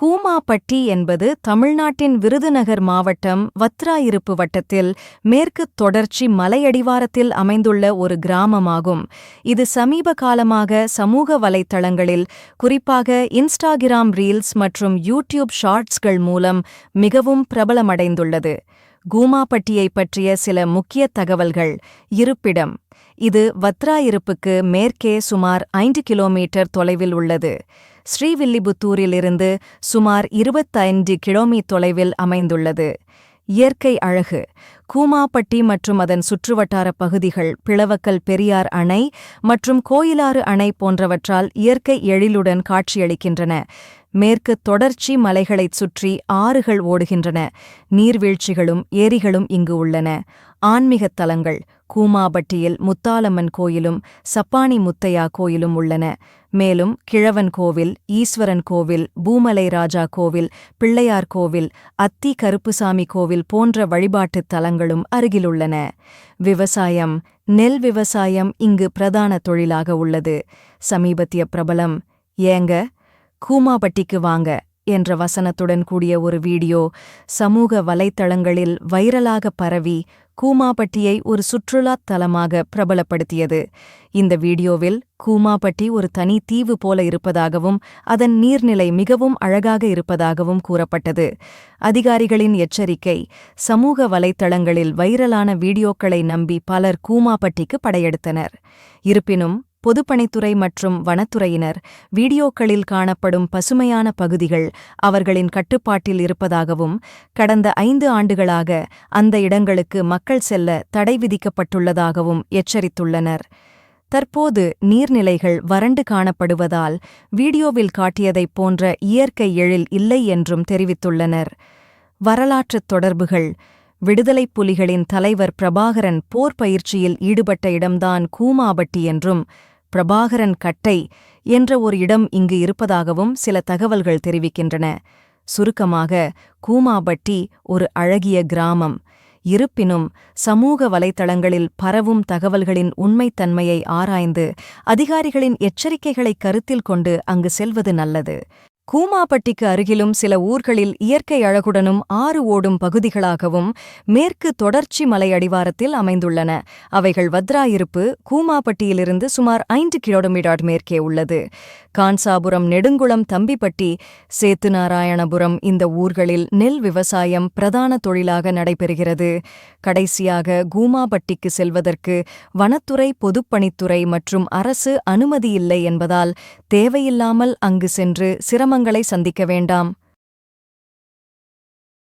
கூமாப்பட்டி என்பது தமிழ்நாட்டின் விருதுநகர் மாவட்டம் வத்ராயிருப்பு வட்டத்தில் மேற்கு தொடர்ச்சி மலையடிவாரத்தில் அமைந்துள்ள ஒரு கிராமமாகும். இது சமீப காலமாக சமூக வலைத்தளங்களில் குறிப்பாக இன்ஸ்டாகிராம் ரீல்ஸ் மற்றும் யூடியூப் ஷார்ட்ஸ்கள் மூலம் மிகவும் பிரபலமடைந்துள்ளது. கூமாப்பட்டியைப் பற்றிய சில முக்கிய தகவல்கள் இருப்பிடம். இது வத்ராயிருப்புக்கு மேற்கே சுமார் ஐந்து கிலோமீட்டர் தொலைவில் உள்ளது. ஸ்ரீவில்லிபுத்தூரிலிருந்து சுமார் இருபத்தைந்து கிலோமீ தொலைவில் அமைந்துள்ளது. இயற்கை அழகு. கூமாப்பட்டி மற்றும் அதன் சுற்றுவட்டார பகுதிகள் பிளவக்கல் பெரியார் அணை மற்றும் கோயிலாறு அணை போன்றவற்றால் இயற்கை எழிலுடன் காட்சியளிக்கின்றன. மேற்கு தொடர்ச்சி மலைகளைச் சுற்றி ஆறுகள் ஓடுகின்றன. நீர்வீழ்ச்சிகளும் ஏரிகளும் இங்கு உள்ளன. ஆன்மீகத் தலங்கள் கூமாபட்டியில் முத்தாலம்மன் கோயிலும் சப்பானி முத்தையா கோயிலும் உள்ளன. மேலும் கிழவன் கோவில் ஈஸ்வரன் கோவில் பூமலை ராஜா கோவில் பிள்ளையார் கோவில் அத்தி கருப்புசாமி கோவில் போன்ற வழிபாட்டுத் தலங்களும் அருகிலுள்ளன. விவசாயம் நெல் விவசாயம் இங்கு பிரதான தொழிலாக உள்ளது. சமீபத்திய பிரபலம் ஏங்க கூமாபட்டிக்கு வாங்க என்ற வசனத்துடன் கூடிய ஒரு வீடியோ சமூக வலைத்தளங்களில் வைரலாக பரவி கூமாபட்டியை ஒரு சுற்றுலாத் தலமாக பிரபலப்படுத்தியது. இந்த வீடியோவில் கூமாபட்டி ஒரு தனி தீவு போல இருப்பதாகவும் அதன் நீர்நிலை மிகவும் அழகாக இருப்பதாகவும் கூறப்பட்டது. அதிகாரிகளின் எச்சரிக்கை சமூக வலைத்தளங்களில் வைரலான வீடியோக்களை நம்பி பலர் கூமாபட்டிக்கு படையெடுத்தனர். இருப்பினும் பொதுப்பணித்துறை மற்றும் வனத்துறையினர் வீடியோக்களில் காணப்படும் பசுமையான பகுதிகள் அவர்களின் கட்டுப்பாட்டில் இருப்பதாகவும் கடந்த ஐந்து ஆண்டுகளாக அந்த இடங்களுக்கு மக்கள் செல்ல தடை விதிக்கப்பட்டுள்ளதாகவும் எச்சரித்துள்ளனர். தற்போது நீர்நிலைகள் வறண்டு காணப்படுவதால் வீடியோவில் காட்டியதைப் போன்ற இயற்கை எழில் இல்லை என்றும் தெரிவித்துள்ளனர். வரலாற்றுத் தொடர்புகள் விடுதலைப் புலிகளின் தலைவர் பிரபாகரன் போர் பயிற்சியில் ஈடுபட்ட இடம்தான் கூமாபட்டி என்றும் பிரபாகரன் கட்டை என்ற ஒரு இடம் இங்கு இருப்பதாகவும் சில தகவல்கள் தெரிவிக்கின்றன. சுருக்கமாக கூமாபட்டி ஒரு அழகிய கிராமம். இருப்பினும் சமூக வலைத்தளங்களில் பரவும் தகவல்களின் உண்மைத்தன்மையை ஆராய்ந்து அதிகாரிகளின் எச்சரிக்கைகளை கருத்தில் கொண்டு அங்கு செல்வது நல்லது. கூமாப்பட்டிக்கு அருகிலும் சில ஊர்களில் இயற்கை அழகுடனும் ஆறு ஓடும் பகுதிகளாகவும் மேற்கு தொடர்ச்சி மலை அடிவாரத்தில் அமைந்துள்ளன. அவைகள் வத்ராயிருப்பு கூமாப்பட்டியிலிருந்து சுமார் ஐந்து கிலோமீட்டர் மேற்கே உள்ளது. கான்சாபுரம் நெடுங்குளம் தம்பிப்பட்டி சேத்துநாராயணபுரம் இந்த ஊர்களில் நெல் விவசாயம் பிரதான தொழிலாக நடைபெறுகிறது. கடைசியாக கூமாப்பட்டிக்கு செல்வதற்கு வனத்துறை பொதுப்பணித்துறை மற்றும் அரசு அனுமதியில்லை என்பதால் தேவையில்லாமல் அங்கு சென்று சிரமங்களை சந்திக்க வேண்டாம்.